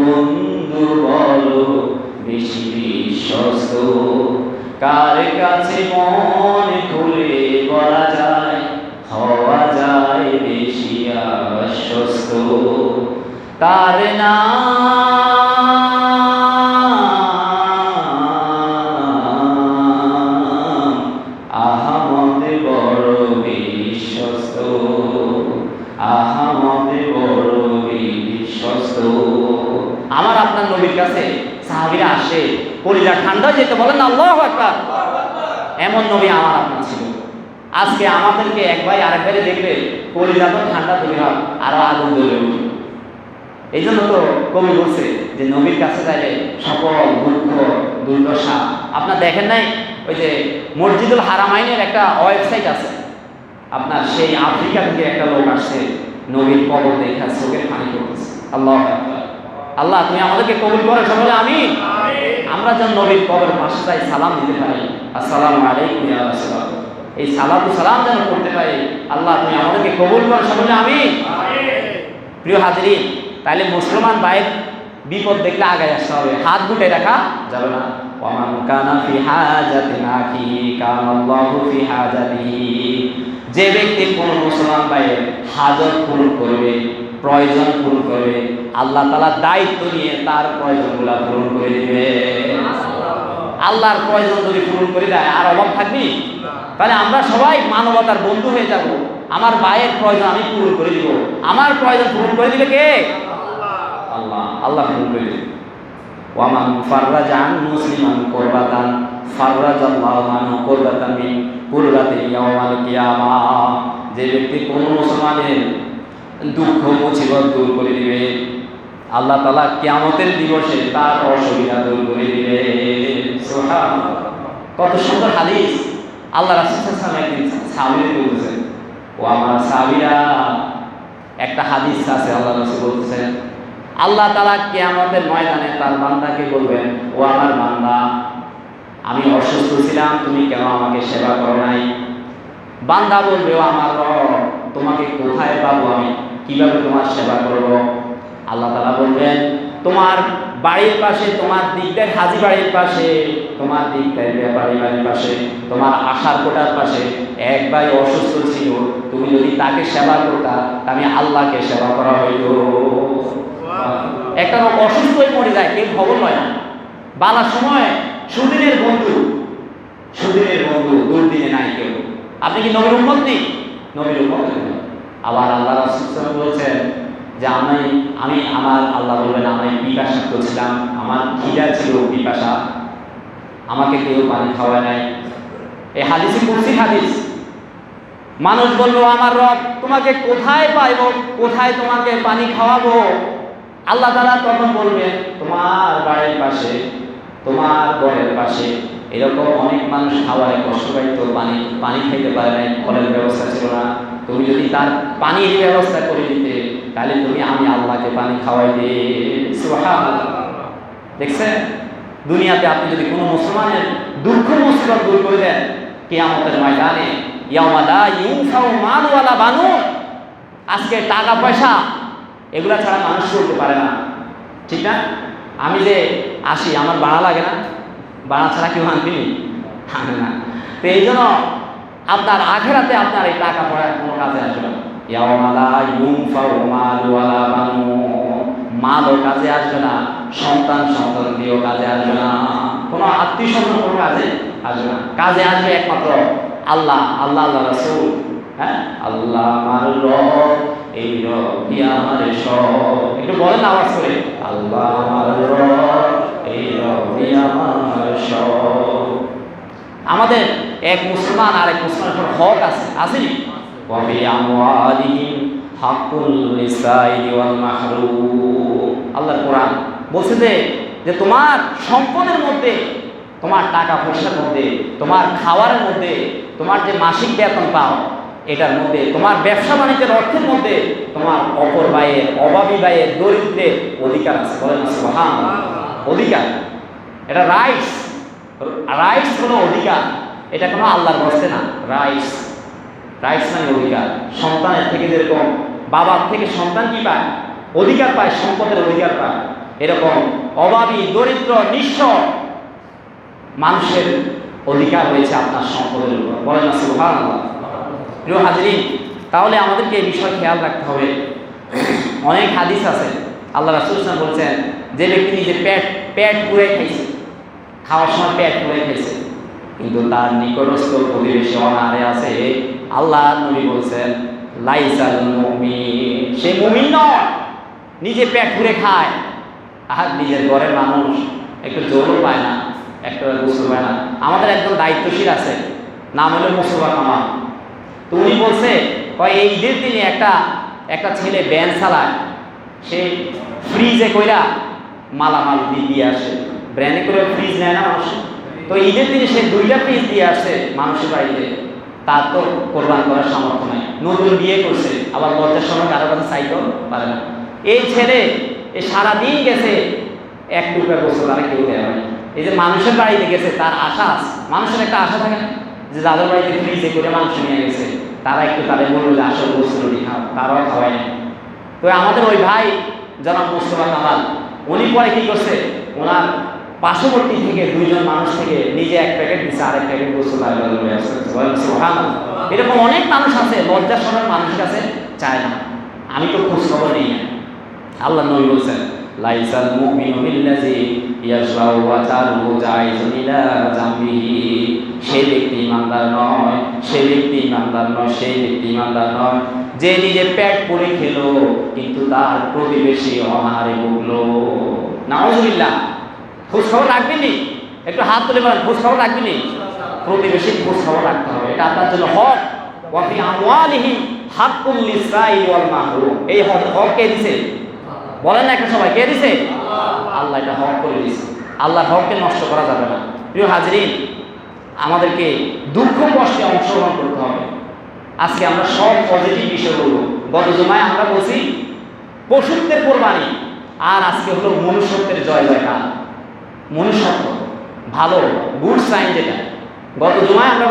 বন্ধু বলো, বেশি বিশ্বস্ত। কার কাছে মন খুলে বলা যায়, হওয়া যায় বেশি আশ্বস্ত। তার নাম কাছে সাহাবীরা আসে, কলিজা ঠান্ডা যেতে বলেন না, আল্লাহ একবার এমন নবী আমার আপনার ছিল। আজকে আমাদেরকে এক ভাই আরেক ভাইরে দেখলে কলিজা তো ঠান্ডা তৈরি হয় আরও আগুন জ্বলে উঠবে এই জন্য তো কবি বলছে যে, নবীর কাছে যাইলে সকল দুঃখ, দুর্দশা, আপনার দেখেন নাই? ওই যে মসজিদুল হারামাইনের একটা ওয়েবসাইট আছে। আপনার সেই আফ্রিকা থেকে একটা লোক আসছে, নবীর কবর দেখা চোখের পানি করতেছে আল্লাহ। আল্লাহ তুমি আমাদেরকে কবুল করে সকলে আমি আমরা যেন নবীর কবর পাশে যাই সালাম দিতে পারি। আসসালামু আলাইকুম এই সালাতু সালাম যেন করতে পারি আল্লাহ তুমি আমাদেরকে কবুল করে সকলে আমি প্রিয় হাজরিন তাহলে মুসলমান ভাইয়ের বিপদ দেখলে আগে আসতে হবে। হাত গুটে রাখা যাবে না। ওয়ামান কানা ফি হাজাতিন আখিহি কানাল্লাহু ফি হাজাতিহি। যে ব্যক্তি কোন মুসলমান ভাইয়ের হাজত পূরণ করবে প্রয়োজন পূরণ করবে আল্লাহ তালা দায়িত্ব নিয়ে তার প্রয়োজনগুলো পূরণ করে দিবে। আল্লাহর প্রয়োজন যদি পূরণ করে দেয়, আর অভাব থাকবি? তাহলে আমরা সবাই মানবতার বন্ধু হয়ে যাব। আমার ভাইয়ের প্রয়োজন আমি পূরণ করে দিব। আমার প্রয়োজন পূরণ করে দিবে কে? আল্লাহ। আল্লাহ পূরণ করে দিবে। ওয়ামান ফাররাজান মুসলিমান কুরবাতান, ফাররাজাল্লাহু আনহু কুরবাতান মিন কুরবাতি ইয়াউমাল কিয়ামা। যে ব্যক্তি কোন মুসলমানের দুঃখ, মুসিবত দূর করে দিবে। আল্লাহ তাআলা কিয়ামতের দিবসে তার অসুবিধা দূর করে দিবে। কত সুন্দর হাদিস। আল্লাহ রাসূল সাল্লাল্লাহু আলাইহি একদিন সাহাবীদের বলছেন ও আমার সাহাবীরা, একটা হাদিস আছে আল্লাহ রাসূল বলতেছেন, আল্লাহ তাআলা কিয়ামতের ময়দানে তার বান্দাকে বলবেন, ও আমার বান্দা, আমি অসুস্থ ছিলাম, তুমি কেন আমাকে সেবা করো নাই? বান্দা বলবে, ও আমার তোমাকে কোথায় পাবো আমি? কীভাবে তোমার সেবা করব? আল্লাহ তালা বলবেন, তোমার বাড়ির পাশে, তোমার দিকটার হাজি বাড়ির পাশে, তোমার দিকটার ব্যাপারী বাড়ির পাশে, তোমার আশার কোটার পাশে এক ভাই অসুস্থ ছিল, তুমি যদি তাকে সেবা করতা আমি আল্লাহকে সেবা করা হইল একটা লোক অসুস্থ হয়ে মরে যায়, কেউ খবর লয় না। বালার সময় সুদিনের বন্ধু সুদিনের বন্ধু, দুর্দিনে নাই কেউ। আপনি কি নবীর উম্মত নেই নবীর উম্মত নেই। আবার আল্লাহ রাসূল বলছেন যে আমি আমি আমার, আল্লাহ বলবেন, আমি পিপাসাক্ত ছিলাম আমার খিদা ছিল পিপাসা। আমাকে কেউ পানি খাওয়ায় নাই। এই হাদিসে কুরসি হাদিস। মানুষ বলল আমার রব, তোমাকে কোথায় পাইব? কোথায় তোমাকে পানি খাওয়াবো? আল্লাহ তাআলা তখন বলবেন, তোমার বাড়ির পাশে, তোমার ঘরের পাশে এরকম অনেক মানুষ খাওয়ায়, কষ্ট পানি পানি খাইতে পারে নাই ফলের ব্যবস্থা ছিল না। তুমি যদি তার পানির ব্যবস্থা করে দিতে, তাহলে তুমি আমি আল্লাহকে পানি খাওয়াই দিয়ে দেখছেন? দুনিয়াতে আপনি যদি কোনো মুসলমানের দুঃখ মুসলমান দূর করে দেন, কিয়ামতের ময়দানে আজকে টাকা, পয়সা, এগুলা ছাড়া মানুষ চলতে পারে না। ঠিক না? আমি যে আসি, আমার ভাড়া লাগে না। ভাড়া ছাড়া কেউ আনবি? আনে না। তো এই জন্য আপনার আখেরাতে আপনার এই টাকা পড়ার কোনো কাজে আসবে না। মালও কাজে আসবে না, সন্তান সন্তান দিয়েও কাজে আসবে না। কোনো আত্মীয় স্বজন কোনো কাজে আসবে না। কাজে আসবে একমাত্র আল্লাহ আল্লাহ আল্লাহ রাসূল। হ্যাঁ? আল্লাহ আমার রব, এই রবই আমার সব। একটু বলেন আওয়াজ করে। আল্লাহ আমার রব। আমাদের এক মুসলমান আর এক মুসলমানের উপর হক আছে আসেনি আল্লাহর কোরআন বলছে যে যে তোমার সম্পদের মধ্যে, তোমার টাকা পয়সার মধ্যে, তোমার খাওয়ারের মধ্যে, তোমার যে মাসিক বেতন পাও, এটার মধ্যে, তোমার ব্যবসা বাণিজ্যের অর্থের মধ্যে তোমার অপর ব্যয়ের, অভাবী ব্যয়ের, দরিদ্রের অধিকার আছে। বলেন সুবহান অধিকার। এটা রাইটস রাইটস কোনো অধিকার, এটা কোনো আল্লাহর বসতে না। রাইটস রাইটস মানে অধিকার। সন্তানের থেকে যেরকম বাবার থেকে সন্তান কি পায়? অধিকার পায়, সম্পদের অধিকার পায়। এরকম অভাবী, দরিদ্র, নিঃস্ব মানুষের অধিকার রয়েছে আপনার সম্পদের বলেন না সুহান প্রিয় তাহলে আমাদেরকে এই বিষয় খেয়াল রাখতে হবে। অনেক হাদিস আছে আল্লাহ রাসুল ইসলাম বলছেন, যে ব্যক্তি নিজে পেট পেট পুড়ে খাইছে, খাওয়ার সময় পেট পুড়ে খাইছে, কিন্তু তার নিকটস্থ প্রতিবেশী অনারে আছে, আল্লাহ নবী বলছেন, লাইসাল মুমিন। সে মুমিন নয়, নিজে পেট পুড়ে খায়। আর নিজের ঘরের মানুষ একটু জোরও পায় না, একটা বুঝতে পায় না। আমাদের একজন দায়িত্বশীল আছে, নাম হলো মুস্তফা কামাল। তো উনি বলছে এই দিনে একটা একটা ছেলে ব্যান চালায় সে ফ্রিজে কইরা মালামাল দিয়ে দিয়ে আসে। ব্র্যান্ডে করে ফ্রিজ নেয় না মানুষ। তো ঈদের দিনে সে দুইটা ফ্রিজ দিয়ে আসে মানুষের বাড়িতে। তার তো কোরবান করার সামর্থ্য নাই। নতুন বিয়ে করছে, আবার লজ্জার সময় কারও কাছে চাইতেও পারে না। এই ছেলে, এ সারাদিন গেছে, এক টুকরা গোসল তারা কেউ দেয় হয় এই যে মানুষের বাড়িতে গেছে, তার আশা আছে। মানুষের একটা আশা থাকে না যে যাদের বাড়িতে ফ্রিজে করে মাংস নিয়ে গেছে, তারা একটু তাদের বলল যে আসল গোসল খাও। তারাও খাওয়ায় না। তো আমাদের ওই ভাই জনাব মুস্তফা কামাল, উনি পরে কি করছে? ওনার পার্শ্ববর্তী থেকে দুইজন মানুষ থেকে নিজে এক প্যাকেট দিচ্ছে আরেক প্যাকেট গোসল এরকম অনেক মানুষ আছে, লজ্জার সময় মানুষের কাছে চায় না। আমি তো খোঁজ খবর নেই আল্লাহ নবী বলছেন লাইসাল মুমিনু বিল্লাযী ইয়াশরাউ ওয়া তারুহু জাইজুন ইলা জামবিহি। সেই ব্যক্তি ইমানদার নয় সেই ব্যক্তি ইমানদার নয় সেই ব্যক্তি ইমানদার নয়। যে নিজে পেট পুরে খেলো, কিন্তু তার প্রতিবেশী অনাহারে ভুগলো। নাউজুবিল্লাহ খোঁজ খবর রাখবেনি একটু হাত তুলে বলেন খোঁজ খবর রাখবেনি প্রতিবেশীর খোঁজ খবর রাখতে হবে, এটা আপনার জন্য হক। ওয়াফি আমওয়ালিহি হাক্কুল লিসাইল ওয়াল মাহরুম। এই হক কে দিছে? বলেন না একটা সবাই কে দিছে? আল্লাহ এটা হক করে দিছে আল্লাহর হককে নষ্ট করা যাবে না। প্রিয় হাজরিন, আমাদেরকে দুঃখ কষ্টে অংশগ্রহণ করতে হবে। আজকে আমরা সব পজিটিভ বিষয় বলব। গত জমায় আমরা বলছি, পশুত্বের কোরবানি, আর আজকে হলো মনুষ্যত্বের জয় জয়কার। মনুষ্যত্ব, ভালো গুড সাইন যেটা। গত জমায় আমরা